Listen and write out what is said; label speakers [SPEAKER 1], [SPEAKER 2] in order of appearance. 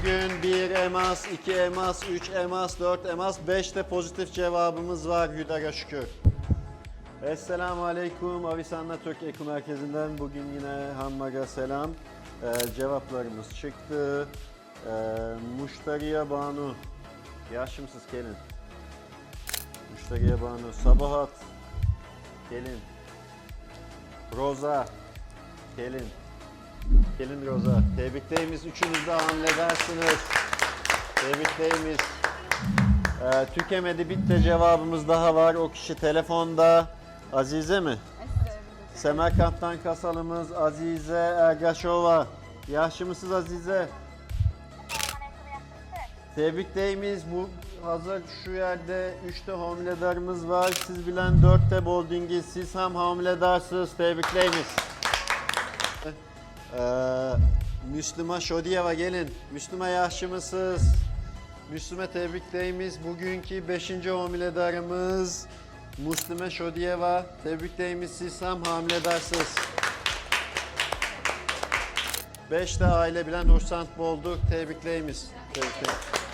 [SPEAKER 1] bugün 1 emas, 2 emas, 3 emas, 4 emas, 5 de pozitif cevabımız var Hüdar'a şükür. Esselamu Aleyküm Avisanna Türk Eko Merkezi'nden bugün yine Hammaga selam. Ee, cevaplarımız çıktı. Ee, Muştariye Banu. Yaşımsız gelin. Müşteriye Banu. Sabahat. Gelin. Roza. Gelin. Gelin Roza. Tebrikteyimiz. Üçünüz de halledersiniz. Tebrikteyimiz. Ee, tükemedi bitti cevabımız daha var. O kişi telefonda. Azize mi? Semerkant'tan kasalımız Azize Ergaşova. Yaşımısız Azize. Tebrikteyimiz. Bu hazır şu yerde 3'te hamiledarımız var. Siz bilen 4'te Bolding'i. Siz hem hamiledarsınız. Tebrikteyimiz. Ee, Müslüma Şodiyeva gelin. Müslüma yaşımısız. Müslüme tebrikteyimiz. Bugünkü 5. hamiledarımız Müslüme Şodiyeva. Tebrikteyimiz. Siz hem hamiledarsınız. 5'te aile bilen Ursant Bolduk. Tebrikleyimiz. Tebrikleyimiz.